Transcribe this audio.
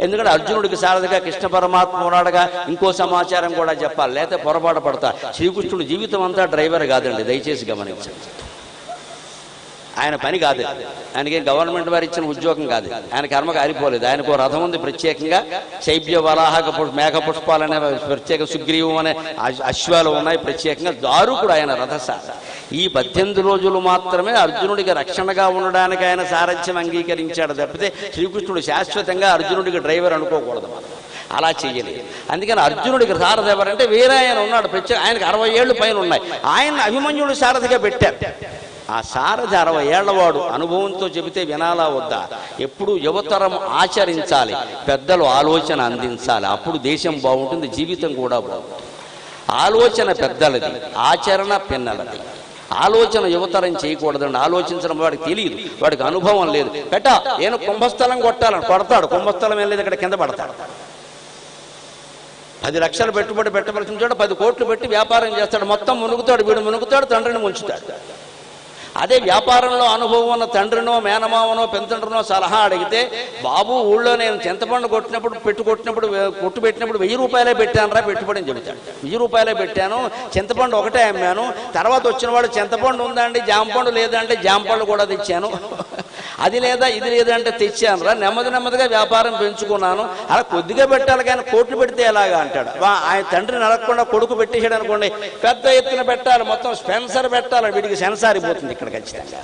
ఎందుకంటే అర్జునుడికి సారథిగా కృష్ణ పరమాత్మ ఉన్నాడుగా ఇంకో సమాచారం కూడా చెప్పాలి. లేకపోతే పొరపాటు పడతా. శ్రీకృష్ణుడు జీవితం అంతా డ్రైవర్ కాదండి దయచేసి గమనించండి. ఆయన పని కాదు. ఆయనకి గవర్నమెంట్ వారు ఇచ్చిన ఉద్యోగం కాదు. ఆయన కర్మ కారిపోలేదు ఆయనకు రథం ఉంది ప్రత్యేకంగా. శైబ్య వరాహక మేఘ మేఘ పుష్పాలనే ప్రత్యేక సుగ్రీవం అనే అశ్వాలు ఉన్నాయి. ప్రత్యేకంగా దారుకుడు ఆయన రథసార. ఈ పద్దెనిమిది రోజులు మాత్రమే అర్జునుడికి రక్షణగా ఉండడానికి ఆయన సారథ్యం అంగీకరించాడు తప్పితే శ్రీకృష్ణుడు శాశ్వతంగా అర్జునుడికి డ్రైవర్ అనుకోకూడదు మనం. అలా చెయ్యలేదు అందుకని అర్జునుడికి సారథి ఎవరంటే వేరే ఆయన ఉన్నాడు. ప్రత్యేక ఆయనకు అరవై ఏళ్ళు పైన ఉన్నాయి. ఆయన అభిమన్యుడు సారథిగా పెట్టారు. ఆ సారథి అరవై ఏళ్ళవాడు అనుభవంతో చెబితే వినాలా వద్దా? ఎప్పుడు యువతరం ఆచరించాలి పెద్దలు ఆలోచన అందించాలి. అప్పుడు దేశం బాగుంటుంది జీవితం కూడా బాగుంటుంది. ఆలోచన పెద్దలది ఆచరణ పిన్నలది. ఆలోచన యువతరం చేయకూడదండి. ఆలోచించడం వాడికి తెలియదు వాడికి అనుభవం లేదు. బెట నేను కుంభస్థలం కొట్టాలని కొడతాడు కుంభస్థలం ఏం లేదు ఇక్కడ కింద పడతాడు. పది లక్షలు పెట్టుబడి పెట్టవలసిన చోట పది కోట్లు పెట్టి వ్యాపారం చేస్తాడు. మొత్తం మునుగుతాడు వీడు మునుగుతాడు తండ్రిని ముంచుతాడు. అదే వ్యాపారంలో అనుభవం ఉన్న తండ్రినో మేనమావనో పెంతండ్రినో సలహా అడిగితే బాబు ఊళ్ళో నేను చింతపండు కొట్టినప్పుడు పెట్టు కొట్టినప్పుడు కొట్టు పెట్టినప్పుడు వెయ్యి రూపాయలే పెట్టానురా పెట్టుబడి అని చెబుతాడు. వెయ్యి రూపాయలే పెట్టాను చింతపండు ఒకటే అమ్మాను తర్వాత వచ్చిన వాడు చింతపండు ఉందండి జాంపండు లేదంటే జాంపండు కూడా తెచ్చాను. అది లేదా ఇది లేదా అంటే తెచ్చాను. రా నెమ్మది నెమ్మదిగా వ్యాపారం పెంచుకున్నాను. అలా కొద్దిగా పెట్టాలి కానీ కోట్లు పెడితే ఎలాగా అంటాడు. వా- ఆయన తండ్రిని అడగకుండా కొడుకు పెట్టేసాడు అనుకోండి పెద్ద ఎత్తున పెట్టాలి మొత్తం స్పెన్సర్ పెట్టాలి వీడికి సెన్సార్ అయిపోతుంది ఇక్కడ ఖచ్చితంగా.